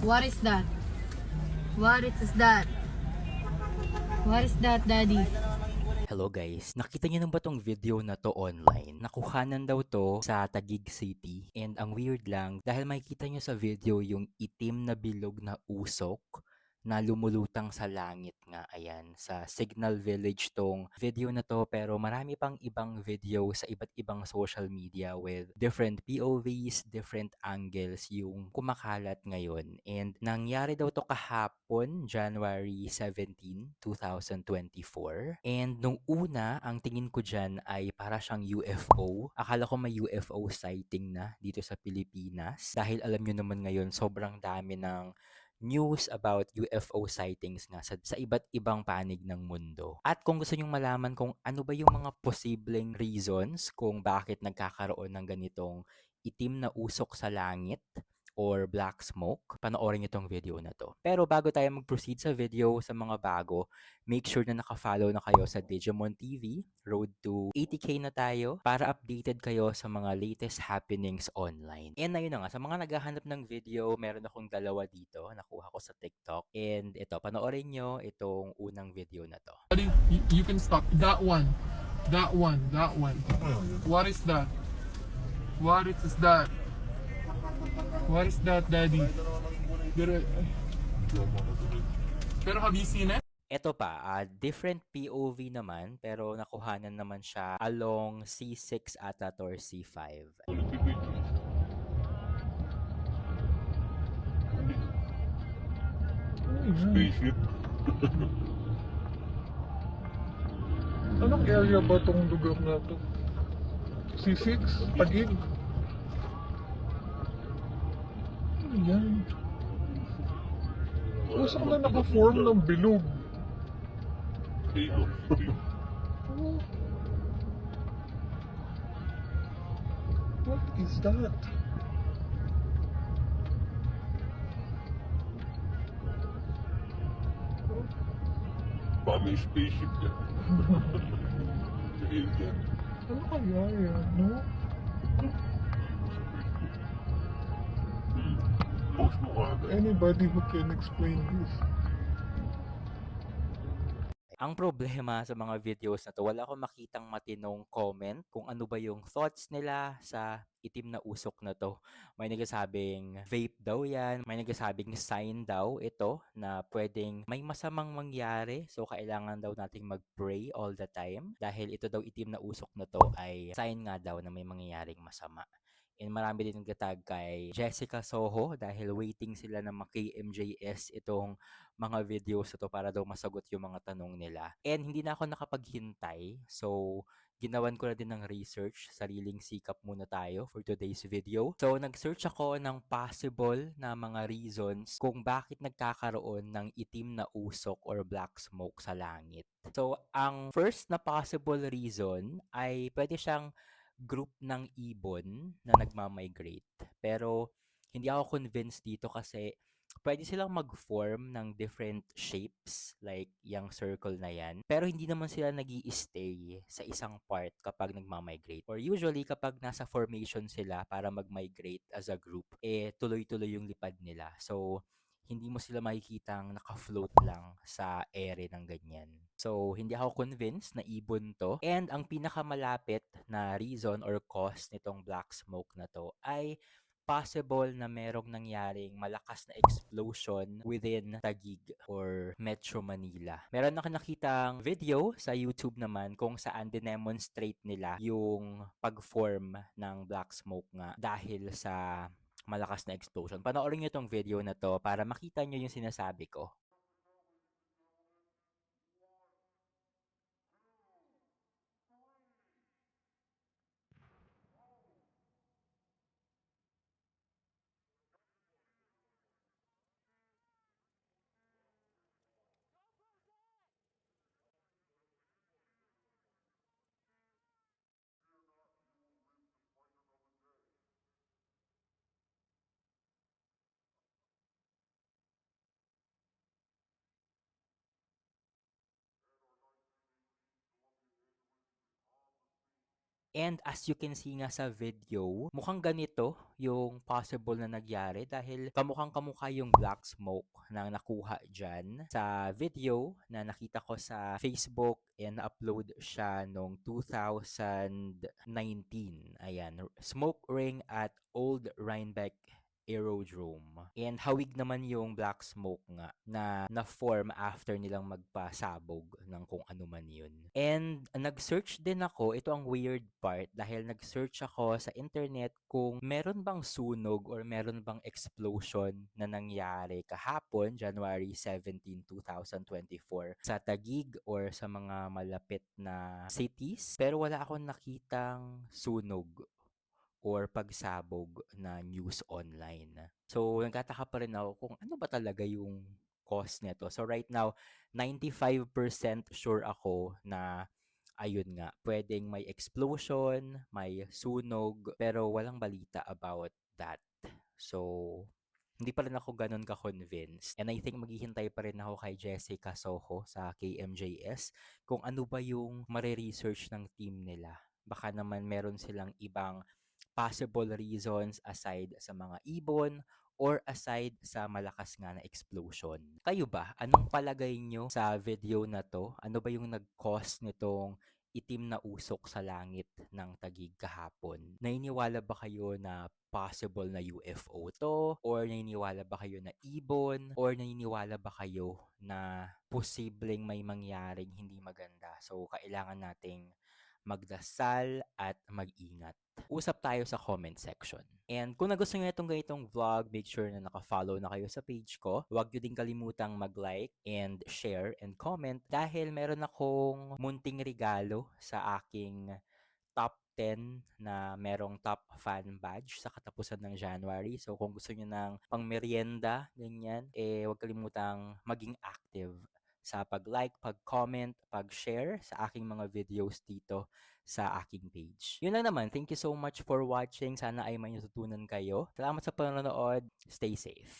What is that? What is that? What is that, Daddy? Hello guys, nakita niyo na ba tong video na to online? Nakuhanan daw to sa Taguig City and ang weird lang dahil makikita niyo sa video yung itim na bilog na usok na lumulutang sa langit nga ayan sa Signal Village tong video na to. Pero marami pang ibang video sa iba't ibang social media with different POVs, different angles yung kumakalat ngayon. And nangyari daw to kahapon January 17, 2024 and nung una ang tingin ko dyan ay para siyang UFO akala ko may UFO sighting na dito sa Pilipinas. Dahil alam nyo naman ngayon sobrang dami ng news about UFO sightings nga sa, sa iba't ibang panig ng mundo. At kung gusto nyong malaman kung ano ba yung mga posibleng reasons kung bakit nagkakaroon ng ganitong itim na usok sa langit or black smoke, panoorin nyo tong video na to. Pero bago tayo mag-proceed sa video sa mga bago, make sure na naka-follow na kayo sa Digimon TV, road to 80k na tayo, para updated kayo sa mga latest happenings online. And ayun na nga, sa mga naghahanap ng video, meron akong dalawa dito, nakuha ko sa TikTok. And ito, panoorin nyo itong unang video na to. You, you can stop. That one. That one. That one. What is that? What is that? What is that, Daddy? Pero, pero have you seen it? Ito pa, ah, different POV naman, pero nakuhanan naman siya along C6 ata or C5. Spaceship. Anong area ba tong lugar na to? C6? Pagig? Yan? Usok na naka-form ng bilog. Oh. What is that? Baka may spaceship yan. Alien. Ano kaya yan, no? Agad. Anybody who can explain this? Ang problema sa mga videos na to, wala akong makitang matinong comment kung ano ba yung thoughts nila sa itim na usok na to. May nagsasabing vape daw yan, may nagsasabing sign daw ito na pwedeng may masamang mangyari so kailangan daw nating mag-pray all the time dahil ito daw itim na usok na to ay sign nga daw na may mangyayaring masama. And marami din nagtatag kay Jessica Soho dahil waiting sila na maki-MJS itong mga videos na to para daw masagot yung mga tanong nila. And hindi na ako nakapaghintay. So, ginawan ko na din ng research. Sariling sikap muna tayo for today's video. So, nag-search ako ng possible na mga reasons kung bakit nagkakaroon ng itim na usok or black smoke sa langit. So, ang first na possible reason ay pwede siyang group ng ibon na nagmamigrate. Pero hindi ako convinced dito kasi pwede silang mag-form ng different shapes like yung circle na yan. Pero hindi naman sila nag stay sa isang part kapag nagmamigrate. Or usually kapag nasa formation sila para mag-migrate as a group, eh tuloy-tuloy yung lipad nila. So hindi mo sila makikitang naka-float lang sa ere ng ganyan. So, hindi ako convinced na ibon to. And ang pinakamalapit na reason or cause nitong black smoke na to ay possible na merong nangyaring malakas na explosion within Taguig or Metro Manila. Meron ako nakitang video sa YouTube naman kung saan dinemonstrate nila yung pag-form ng black smoke nga dahil sa malakas na explosion. Panoorin nyo tong video na to para makita nyo yung sinasabi ko. And as you can see nga sa video, mukhang ganito yung possible na nangyari dahil kamukhang kamukha yung black smoke na nakuha dyan sa video na nakita ko sa Facebook and upload siya noong 2019. Ayan, smoke ring at Old Rhinebeck Aerodrome. And hawig naman yung black smoke nga na na-form after nilang magpasabog ng kung ano man yun. And nag-search din ako, ito ang weird part, dahil nag-search ako sa internet kung meron bang sunog or meron bang explosion na nangyari kahapon, January 17, 2024, sa Tagig or sa mga malapit na cities. Pero wala akong nakitang sunog or pagsabog na news online. So, nagtataka pa rin ako kung ano ba talaga yung cause nito. So, right now, 95% sure ako na ayun nga, pwedeng may explosion, may sunog, pero walang balita about that. So, hindi pa rin ako ganun ka-convinced. And I think maghihintay pa rin ako kay Jessica Soho sa KMJS kung ano ba yung mare-research ng team nila. Baka naman meron silang ibang possible reasons aside sa mga ibon or aside sa malakas nga na explosion. Kayo ba, anong palagay nyo sa video na to? Ano ba yung nag-cause nitong itim na usok sa langit ng tagig kahapon? Naniniwala ba kayo na possible na UFO to? Or naniniwala ba kayo na ibon? Or naniniwala ba kayo na posibleng may mangyaring hindi maganda? So, kailangan nating magdasal at mag-ingat. Usap tayo sa comment section. And kung nagustuhan nyo itong ganitong vlog, make sure na naka-follow na kayo sa page ko. Huwag nyo din kalimutang mag-like and share and comment dahil meron akong munting regalo sa aking top 10 na merong top fan badge sa katapusan ng January. So kung gusto nyo ng pang merienda, ganyan, eh huwag kalimutang maging active sa pag-like, pag-comment, pag-share sa aking mga videos dito sa aking page. Yun lang naman. Thank you so much for watching. Sana ay may natutunan kayo. Salamat sa panonood. Stay safe.